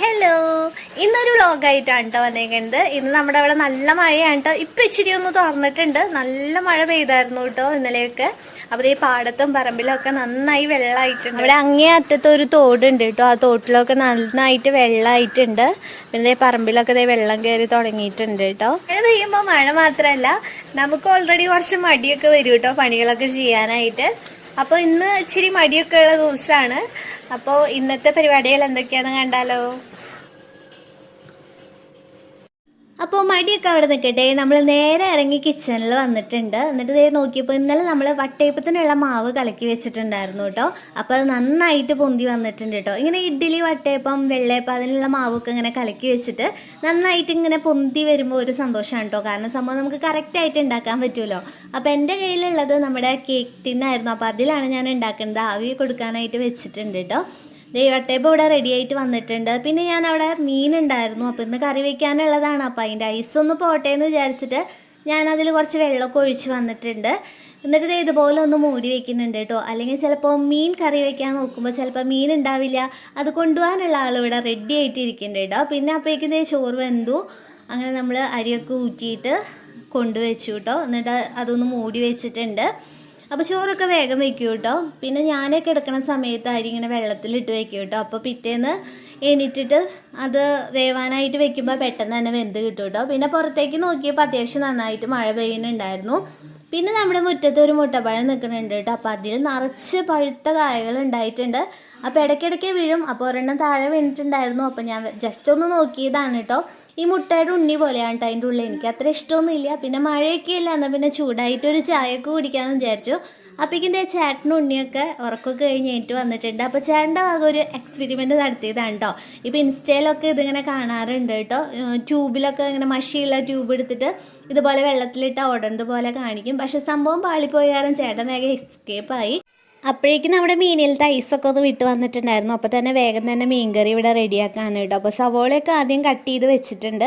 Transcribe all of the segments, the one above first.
Hello ഇന്നൊരു വ്ളോഗായിട്ടാണ് കേട്ടോ വന്നേക്കുന്നത് ഇന്ന് നമ്മുടെ അവിടെ നല്ല മഴയാണ് കേട്ടോ ഇപ്പൊ ഇച്ചിരി ഒന്ന് തുറന്നിട്ടുണ്ട്. നല്ല മഴ പെയ്തായിരുന്നു കേട്ടോ ഇന്നലെയൊക്കെ. അപ്പോൾ ഈ പാടത്തും പറമ്പിലും ഒക്കെ നന്നായി വെള്ളമായിട്ടുണ്ട്. ഇവിടെ അങ്ങേ അറ്റത്ത് ഒരു തോടുണ്ട് കേട്ടോ ആ തോട്ടിലൊക്കെ നന്നായിട്ട് വെള്ളമായിട്ടുണ്ട്. പിന്നെ പറമ്പിലൊക്കെ ദേ വെള്ളം കയറി തുടങ്ങിയിട്ടുണ്ട് കേട്ടോ മഴ പെയ്യുമ്പോൾ മഴ മാത്രമല്ല നമുക്ക് ഓൾറെഡി കുറച്ച് മടിയൊക്കെ വരും കേട്ടോ പണികളൊക്കെ ചെയ്യാനായിട്ട്. അപ്പോൾ ഇന്ന് ഇച്ചിരി മടിയൊക്കെ ഉള്ള ദിവസമാണ് അപ്പോൾ ഇന്നത്തെ പരിപാടികൾ എന്തൊക്കെയാണെന്ന് കണ്ടാലോ? അപ്പോൾ മടിയൊക്കെ അവിടെ നിൽക്കട്ടെ നമ്മൾ നേരെ ഇറങ്ങി കിച്ചണിൽ വന്നിട്ടുണ്ട്. എന്നിട്ട് ഇതേ നോക്കിയപ്പോൾ ഇന്നലെ നമ്മൾ വട്ടയപ്പത്തിനുള്ള മാവ് കലക്കി വെച്ചിട്ടുണ്ടായിരുന്നു കേട്ടോ. അപ്പോൾ അത് നന്നായിട്ട് പൊന്തി വന്നിട്ടുണ്ട് കേട്ടോ. ഇങ്ങനെ ഇഡ്ഡലി വട്ടയപ്പം വെള്ളയപ്പം അതിനുള്ള മാവൊക്കെ ഇങ്ങനെ കലക്കി വെച്ചിട്ട് നന്നായിട്ട് ഇങ്ങനെ പൊന്തി വരുമ്പോൾ ഒരു സന്തോഷമാണ് കേട്ടോ. കാരണം സംഭവം നമുക്ക് കറക്റ്റായിട്ട് ഉണ്ടാക്കാൻ പറ്റുമല്ലോ അപ്പോൾ എന്റെ കയ്യിലുള്ളത് നമ്മുടെ കേക്ക് ടിന്നായിരുന്നു അപ്പോൾ അതിലാണ് ഞാൻ ഉണ്ടാക്കുന്നത്. ആവി കൊടുക്കാനായിട്ട് വെച്ചിട്ടുണ്ട് കേട്ടോ. ദൈവട്ടയപ്പം ഇവിടെ റെഡി ആയിട്ട് വന്നിട്ടുണ്ട്. പിന്നെ ഞാൻ അവിടെ മീൻ ഉണ്ടായിരുന്നു അപ്പോൾ ഇന്ന് കറി വയ്ക്കാനുള്ളതാണ് അപ്പോൾ അതിന്റെ ഐസൊന്ന് പോട്ടെ എന്ന് വിചാരിച്ചിട്ട് ഞാൻ അതിൽ കുറച്ച് വെള്ളമൊക്കെ ഒഴിച്ച് വന്നിട്ടുണ്ട്. എന്നിട്ട് ഇത് ഇതുപോലെ ഒന്ന് മൂടി വെക്കുന്നുണ്ട് കേട്ടോ. അല്ലെങ്കിൽ ചിലപ്പോൾ മീൻ കറി വെക്കാൻ നോക്കുമ്പോൾ ചിലപ്പോൾ മീൻ ഉണ്ടാവില്ല. അത് കൊണ്ടുപോകാനുള്ള ആൾ ഇവിടെ റെഡി ആയിട്ടിരിക്കുന്നുണ്ട് കേട്ടോ. പിന്നെ അപ്പോഴേക്കും ചോറ് വെന്തു. അങ്ങനെ നമ്മൾ അരിയൊക്കെ ഊറ്റിയിട്ട് കൊണ്ടുവച്ചു കേട്ടോ. എന്നിട്ട് അതൊന്ന് മൂടി വെച്ചിട്ടുണ്ട്. അപ്പോൾ ചോറൊക്കെ വേഗം വെക്കും കേട്ടോ പിന്നെ ഞാൻ കിടക്കുന്ന സമയത്ത് അരി ഇങ്ങനെ വെള്ളത്തിലിട്ട് വെക്കും കേട്ടോ അപ്പോൾ പിറ്റേന്ന് എണീറ്റിട്ട് അത് വേവാനായിട്ട് വെക്കുമ്പോൾ പെട്ടെന്ന് തന്നെ വെന്ത് കിട്ടും കേട്ടോ പിന്നെ പുറത്തേക്ക് നോക്കിയപ്പോൾ അത്യാവശ്യം നന്നായിട്ട് മഴ പെയ്യുന്നുണ്ടായിരുന്നു. പിന്നെ നമ്മുടെ മുറ്റത്ത് ഒരു മുട്ടപ്പഴം നിൽക്കുന്നുണ്ട് കേട്ടോ. അപ്പോൾ അതിൽ നിറച്ച് പഴുത്ത കായകൾ ഉണ്ടായിട്ടുണ്ട്. അപ്പോൾ ഇടയ്ക്കിടയ്ക്ക് വീഴും. അപ്പോൾ ഒരെണ്ണം താഴെ വീണിട്ടുണ്ടായിരുന്നു. അപ്പോൾ ഞാൻ ജസ്റ്റ് ഒന്ന് നോക്കിയതാണ് കേട്ടോ. ഈ മുട്ടയുടെ ഉണ്ണി പോലെയാണ് കേട്ടോ അതിന്റെ ഉള്ളിൽ. എനിക്ക് അത്ര ഇഷ്ടമൊന്നുമില്ല. പിന്നെ മഴയൊക്കെ ഇല്ല. എന്നാൽ പിന്നെ ചൂടായിട്ട് ഒരു ചായയൊക്കെ കുടിക്കാമെന്ന് വിചാരിച്ചു. അപ്പോഴേക്കും ചേട്ടനും ഉണ്ണിയൊക്കെ ഉറക്കമൊക്കെ കഴിഞ്ഞ് എനിക്ക് വന്നിട്ടുണ്ട്. അപ്പോൾ ചേട്ടന്റെ ഭാഗം ഒരു എക്സ്പെരിമെന്റ് നടത്തിയതാണ് കേട്ടോ ഇപ്പോൾ ഇൻസ്റ്റയിലൊക്കെ ഇതിങ്ങനെ കാണാറുണ്ട് കേട്ടോ ട്യൂബിലൊക്കെ ഇങ്ങനെ മഷിയുള്ള ട്യൂബ് എടുത്തിട്ട് ഇതുപോലെ വെള്ളത്തിലിട്ട് ഓടുന്നത് പോലെ കാണിക്കും. പക്ഷെ സംഭവം പാളിപ്പോയി കാരണം ചേട്ടൻ വേഗം എസ്കേപ്പായി അപ്പോഴേക്കും നമ്മുടെ മീനിലത്തെ ഐസൊക്കെ ഒന്ന് വിട്ട് വന്നിട്ടുണ്ടായിരുന്നു. അപ്പോൾ തന്നെ വേഗം തന്നെ മീൻകറി ഇവിടെ റെഡിയാക്കാനാണ് കേട്ടോ. അപ്പോൾ സവോളയൊക്കെ ആദ്യം കട്ട് ചെയ്ത് വെച്ചിട്ടുണ്ട്.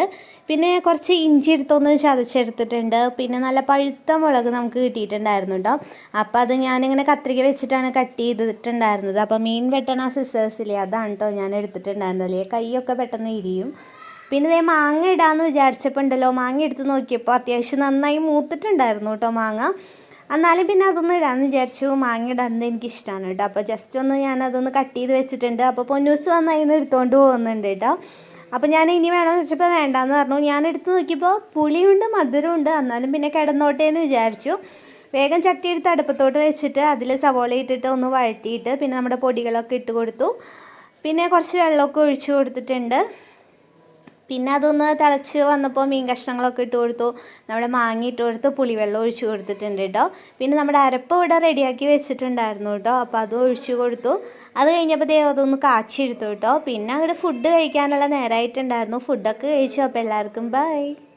പിന്നെ കുറച്ച് ഇഞ്ചി എടുത്തൊന്ന് ചതച്ചെടുത്തിട്ടുണ്ട്. പിന്നെ നല്ല പഴുത്ത മുളക് നമുക്ക് കിട്ടിയിട്ടുണ്ടായിരുന്നു കേട്ടോ. അപ്പോൾ അത് ഞാനിങ്ങനെ കത്രിക വെച്ചിട്ടാണ് കട്ട് ചെയ്തിട്ടുണ്ടായിരുന്നത്. അപ്പോൾ മീൻ വെട്ടണ സിസേഴ്സില്ലേ അതാണ് കേട്ടോ ഞാൻ എടുത്തിട്ടുണ്ടായിരുന്നത്. അല്ലെങ്കിൽ കൈയൊക്കെ പെട്ടെന്ന് ഇരിയും. പിന്നെ ഇതേ മാങ്ങ ഇടാമെന്ന് വിചാരിച്ചപ്പോൾ ഉണ്ടല്ലോ മാങ്ങ എടുത്ത് നോക്കിയപ്പോൾ അത്യാവശ്യം നന്നായി മൂത്തിട്ടുണ്ടായിരുന്നു കേട്ടോ മാങ്ങ. എന്നാലും പിന്നെ അതൊന്നും ഇടാമെന്ന് വിചാരിച്ചു. മാങ്ങ ഇടാൻ എനിക്ക് ഇഷ്ടമാണ് കേട്ടോ അപ്പോൾ ജസ്റ്റ് ഒന്ന് ഞാൻ അതൊന്ന് കട്ട് ചെയ്ത് വെച്ചിട്ടുണ്ട്. അപ്പോൾ പൊന്നൂസ് നന്നായി ഒന്ന് എടുത്തുകൊണ്ട് പോകുന്നുണ്ട് കേട്ടോ അപ്പോൾ ഞാൻ ഇനി വേണമെന്ന് വെച്ചപ്പോൾ വേണ്ടാന്ന് പറഞ്ഞു. ഞാൻ എടുത്ത് നോക്കിയപ്പോൾ പുളിയുണ്ട് മധുരമുണ്ട്. എന്നാലും പിന്നെ കിടന്നോട്ടെ എന്ന് വിചാരിച്ചു. വേഗം ചട്ടി എടുത്ത് അടുപ്പത്തോട്ട് വെച്ചിട്ട് അതിൽ സവോള ഇട്ടിട്ട് ഒന്ന് വഴറ്റിയിട്ട് പിന്നെ നമ്മുടെ പൊടികളൊക്കെ ഇട്ട് കൊടുത്തു. പിന്നെ കുറച്ച് വെള്ളമൊക്കെ ഒഴിച്ചു കൊടുത്തിട്ടുണ്ട്. പിന്നെ അതൊന്ന് തിളച്ച് വന്നപ്പോൾ മീൻ കഷ്ണങ്ങളൊക്കെ ഇട്ട് കൊടുത്തു. നമ്മുടെ മാങ്ങ ഇട്ട് കൊടുത്ത് പുളിവെള്ളം ഒഴിച്ചു കൊടുത്തിട്ടുണ്ട് കേട്ടോ. പിന്നെ നമ്മുടെ അരപ്പ് ഇവിടെ റെഡിയാക്കി വെച്ചിട്ടുണ്ടായിരുന്നു കേട്ടോ. അപ്പോൾ അതും ഒഴിച്ചു കൊടുത്തു. അത് കഴിഞ്ഞപ്പോൾ ദൈവം അതൊന്ന് കാച്ചി എടുത്തു കേട്ടോ. പിന്നെ അവിടെ ഫുഡ് കഴിക്കാനുള്ള നേരമായിട്ടുണ്ടായിരുന്നു ഫുഡൊക്കെ കഴിച്ചു. അപ്പോൾ എല്ലാവർക്കും ബൈ